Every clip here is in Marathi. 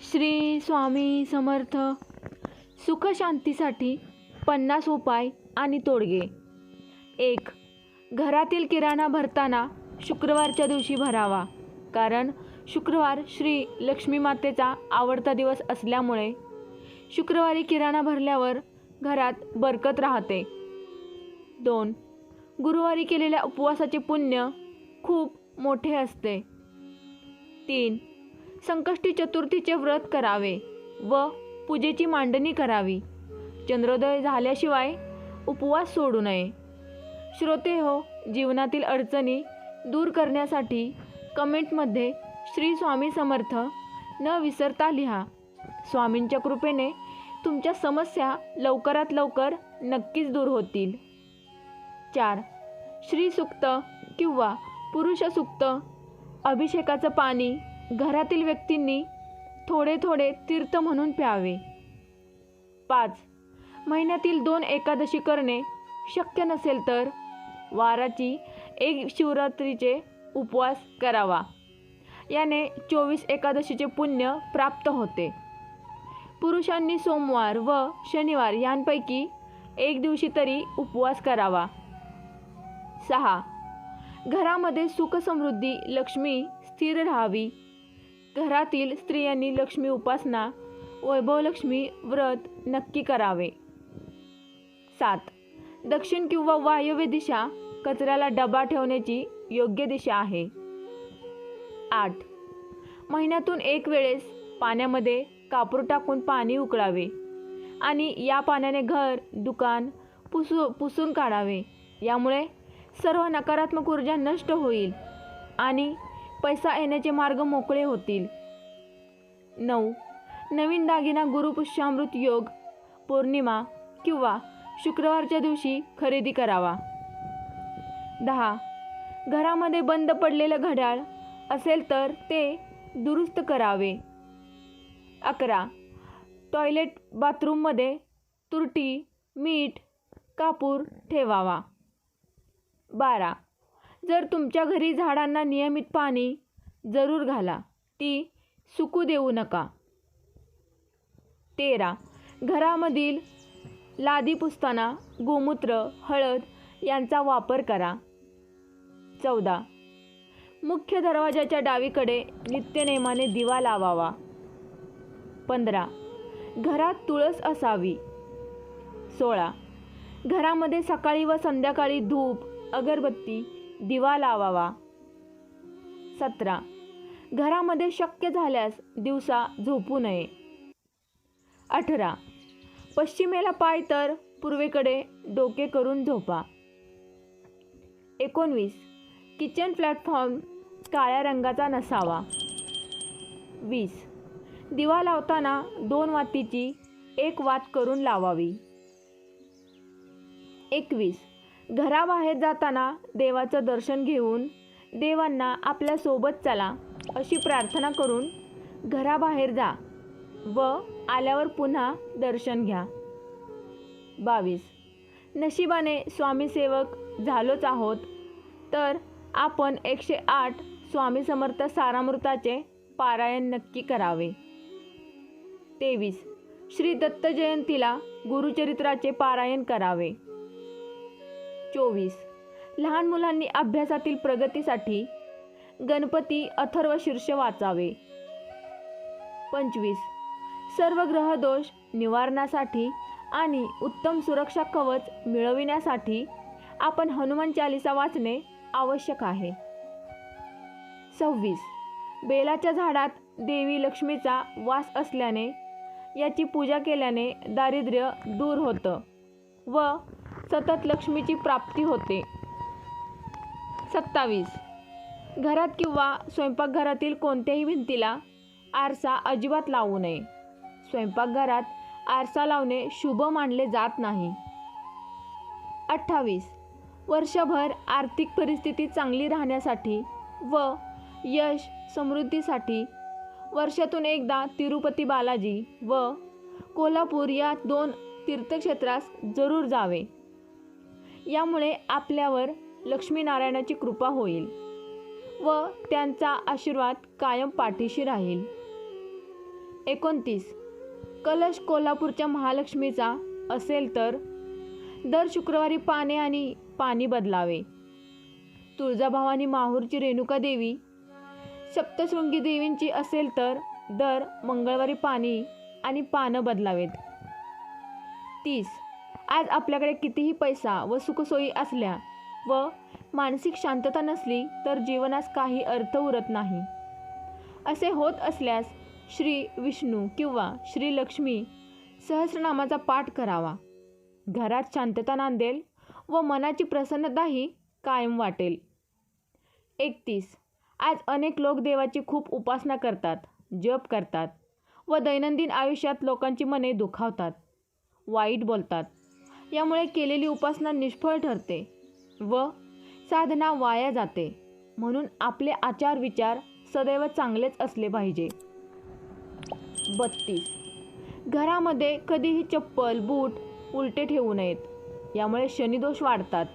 श्री स्वामी समर्थ. सुखशांतीसाठी पन्नास उपाय आणि तोडगे. एक घरातील किराणा भरताना शुक्रवारच्या दिवशी भरावा. कारण शुक्रवार श्री लक्ष्मी मातेचा आवडता दिवस असल्यामुळे शुक्रवारी किराणा भरल्यावर घरात बरकत राहते. दोन गुरुवारी केलेल्या उपवासाचे पुण्य खूप मोठे असते. तीन संकष्टी चतुर्थीचे व्रत करावे व पूजेची मांडणी करावी. चंद्रोदय झाल्याशिवाय उपवास सोडू नये. श्रोते हो जीवनातील अडचणी दूर करण्यासाठी कमेंटमध्ये श्री स्वामी समर्थ न विसरता लिहा. स्वामींच्या कृपेने तुमच्या समस्या लवकरात लवकर नक्कीच दूर होतील. चार श्री सुक्त किंवा पुरुष सुक्त अभिषेकाचं पाणी घरातील व्यक्तींनी थोडे थोडे तीर्थ म्हणून प्यावे. पाच. महिन्यातील दोन एकादशी करणे शक्य नसेल तर वाराची एक शिवरात्रीचे उपवास करावा. याने चोवीस एकादशीचे पुण्य प्राप्त होते. पुरुषांनी सोमवार व शनिवार यांपैकी एक दिवशी तरी उपवास करावा. सहा. घरामध्ये सुखसमृद्धी लक्ष्मी स्थिर राहावी. घरातील स्त्रियांनी लक्ष्मी उपासना वैभवलक्ष्मी व्रत नक्की करावे. सात. दक्षिण किंवा वायव्य दिशा कचऱ्याला डबा ठेवण्याची योग्य दिशा आहे. आठ. महिन्यातून एक वेळेस पाण्यामध्ये कापूर टाकून पाणी उकळावे आणि या पाण्याने घर दुकान पुसू पुसून काढावे. यामुळे सर्व नकारात्मक ऊर्जा नष्ट होईल आणि पैसा येण्याचे मार्ग मोकळे होतील. नऊ. नवीन दागिना गुरुपुष्यामृत योग पौर्णिमा किंवा शुक्रवारच्या दिवशी खरेदी करावा. दहा. घरामध्ये बंद पडलेलं घड्याळ असेल तर ते दुरुस्त करावे. अकरा. टॉयलेट बाथरूममध्ये तुरटी मीठ कापूर ठेवावा. बारा. जर तुमच्या घरी झाडांना नियमित पाणी जरूर घाला ती सुकू देऊ नका. तेरा. घरामधील लादी पुसताना गोमूत्र हळद यांचा वापर करा. चौदा. मुख्य दरवाजाच्या डावीकडे नित्यनेमाने दिवा लावावा. पंधरा. घरात तुळस असावी. सोळा. घरामध्ये सकाळी व संध्याकाळी धूप अगरबत्ती दिवा लावावा. सतरा. घरामध्ये शक्य झाल्यास दिवसा झोपू नये. अठरा. पश्चिमेला पाय तर पूर्वेकडे डोके करून झोपा. एकोणवीस. किचन प्लॅटफॉर्म काळ्या रंगाचा नसावा. वीस. दिवा लावताना दोन वातीची एक वात करून लावावी. एकवीस. घराबाहेर जाताना देवाचं दर्शन घेऊन देवांना आपल्यासोबत चला अशी प्रार्थना करून घराबाहेर जा व आल्यावर पुन्हा दर्शन घ्या. बावीस. नशिबाने स्वामीसेवक झालोच आहोत तर आपण एकशे आठ स्वामी समर्थ सारामृताचे पारायण नक्की करावे. तेवीस. श्री दत्त जयंतीला गुरुचरित्राचे पारायण करावे. चोवीस. लहान मुलांनी अभ्यासातील प्रगतीसाठी गणपती अथर्व शीर्ष वाचावे. पंचवीस. सर्व ग्रहदोष निवारणासाठी आणि उत्तम सुरक्षा कवच मिळविण्यासाठी आपण हनुमान चालिसा वाचणे आवश्यक आहे. सव्वीस. बेलाच्या झाडात देवी लक्ष्मीचा वास असल्याने याची पूजा केल्याने दारिद्र्य दूर होतं व सतत लक्ष्मीची प्राप्ती होते. सत्तावीस. घरात किंवा स्वयंपाकघरातील कोणत्याही भिंतीला आरसा अजिबात लावू नये. स्वयंपाकघरात आरसा लावणे शुभ मानले जात नाही. अठ्ठावीस. वर्षभर आर्थिक परिस्थिती चांगली राहण्यासाठी व यश समृद्धीसाठी वर्षातून एकदा तिरुपती बालाजी व कोल्हापूर या दोन तीर्थक्षेत्रास जरूर जावे. यामुळे आपल्यावर लक्ष्मीनारायणाची कृपा होईल व त्यांचा आशीर्वाद कायम पाठीशी राहील. एकोणतीस. कलश कोल्हापूरच्या महालक्ष्मीचा असेल तर दर शुक्रवारी पाने आणि पाणी बदलावे. तुळजाभवानी माहूरची रेणुका देवी सप्तशृंगी देवींची असेल तर दर मंगळवारी पाणी आणि पानं बदलावेत. तीस. आज आपल्याकडे कितीही पैसा व सुखसोयी असल्या व मानसिक शांतता नसली तर जीवनास काही अर्थ उरत नाही. असे होत असल्यास श्री विष्णू किंवा श्री लक्ष्मी सहस्रनामाचा पाठ करावा. घरात शांतता नांदेल व मनाची प्रसन्नताही कायम वाटेल. एकतीस. आज अनेक लोक देवाची खूप उपासना करतात जप करतात व दैनंदिन आयुष्यात लोकांची मने दुखावतात. वाईट बोलतात. यामुळे केलेली उपासना निष्फळ ठरते व साधना वाया जाते. म्हणून आपले आचार विचार सदैव चांगलेच असले पाहिजे. बत्तीस. घरामध्ये कधीही चप्पल बूट उलटे ठेवू नयेत. यामुळे शनिदोष वाढतात.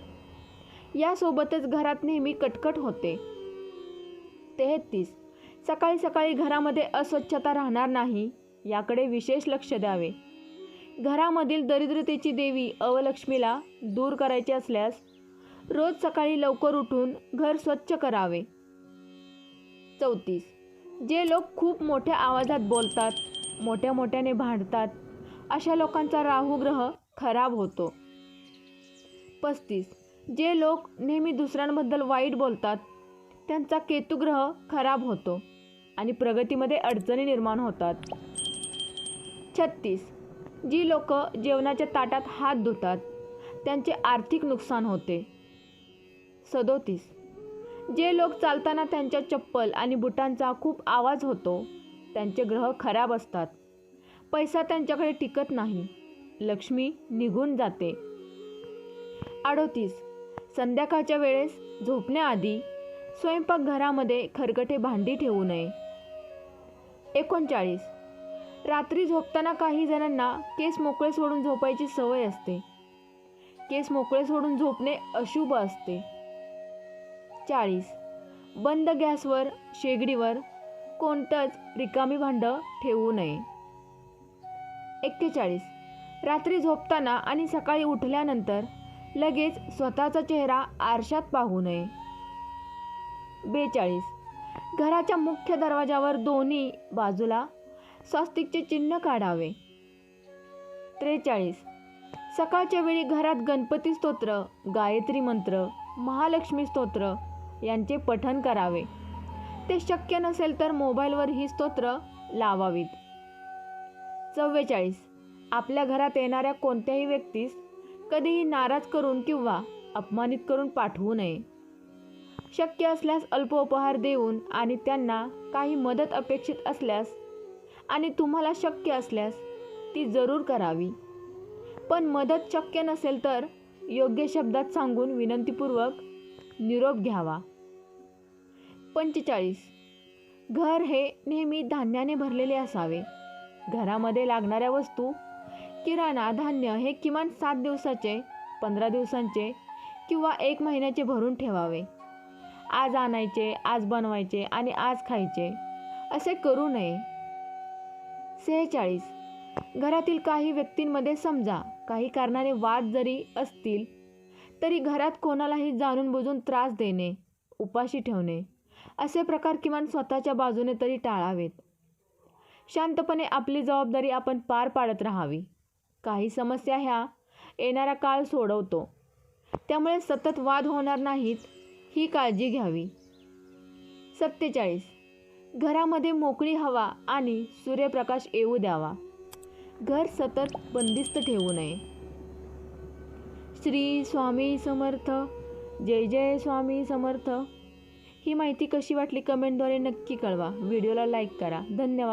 यासोबतच घरात नेहमी कटकट होते. तेहतीस. सकाळी सकाळी घरामध्ये अस्वच्छता राहणार नाही याकडे विशेष लक्ष द्यावे. घरामधील दरिद्रतेची देवी अवलक्ष्मीला दूर करायची असल्यास रोज सकाळी लवकर उठून घर स्वच्छ करावे. चौतीस. जे लोक खूप मोठ्या आवाजात बोलतात मोठ्या मोठ्याने भांडतात अशा लोकांचा राहू ग्रह खराब होतो. पस्तीस. जे लोक नेहमी दुसऱ्यांबद्दल वाईट बोलतात त्यांचा केतुग्रह खराब होतो आणि प्रगतीमध्ये अडचणी निर्माण होतात. छत्तीस. जी लोक जेवणाच्या ताटात हात धुतात त्यांचे आर्थिक नुकसान होते. सदोतीस. जे लोक चालताना त्यांच्या चप्पल आणि बुटांचा खूप आवाज होतो त्यांचे ग्रह खराब असतात. पैसा त्यांच्याकडे टिकत नाही. लक्ष्मी निघून जाते. अडोतीस. संध्याकाळच्या वेळेस झोपण्याआधी स्वयंपाकघरामध्ये खरकटे भांडी ठेवू नये. एकोणचाळीस. रात्री झोपताना काही जणांना केस मोकळे सोडून झोपायची सवय असते. केस मोकळे सोडून झोपणे अशुभ असते. चाळीस. बंद गॅसवर शेगडीवर कोणतंच रिकामी भांडं ठेवू नये. एक्केचाळीस. रात्री झोपताना आणि सकाळी उठल्यानंतर लगेच स्वतःचा चेहरा आरशात पाहू नये. बेचाळीस. घराच्या मुख्य दरवाजावर दोन्ही बाजूला स्वास्तिकचे चिन्ह काढावे. त्रेचाळीस. सकाळच्या वेळी घरात गणपती स्तोत्र गायत्री मंत्र महालक्ष्मी स्तोत्र यांचे पठन करावे. ते शक्य नसेल तर मोबाईलवर ही स्तोत्र लावावीत. चव्वेचाळीस. आपल्या घरात येणाऱ्या कोणत्याही व्यक्तीस कधीही नाराज करून किंवा अपमानित करून पाठवू नये. शक्य असल्यास अल्प उपहार देऊन आणि त्यांना काही मदत अपेक्षित असल्यास आणि तुम्हाला शक्य असल्यास ती जरूर करावी. पण मदत शक्य नसेल तर योग्य शब्दात सांगून विनंतीपूर्वक निरोप घ्यावा. पंचेचाळीस. घर हे नेहमी धान्याने भरलेले असावे. घरामध्ये लागणाऱ्या वस्तू किराणा धान्य हे किमान सात दिवसाचे पंधरा दिवसांचे किंवा एक महिन्याचे भरून ठेवावे. आज आणायचे आज बनवायचे आणि आज खायचे असे करू नये. सेहेचाळीस. घरातील काही व्यक्तींमध्ये समजा काही कारणाने वाद जरी असतील तरी घरात कोणालाही जाणून बुजून त्रास देणे उपाशी ठेवणे असे प्रकार किमान स्वतःच्या बाजूने तरी टाळावेत. शांतपणे आपली जबाबदारी आपण पार पाडत राहावी. काही समस्या ह्या येणारा काळ सोडवतो. त्यामुळे सतत वाद होणार नाहीत ही काळजी घ्यावी. सत्तेचाळीस. घरामध्ये मोकळी हवा आणि सूर्यप्रकाश येऊ द्यावा. घर सतत बंदिस्त ठेवू नये. श्री स्वामी समर्थ. जय जय स्वामी समर्थ. ही माहिती कशी वाटली कमेंटद्वारे नक्की कळवा. व्हिडिओला लाईक करा. धन्यवाद.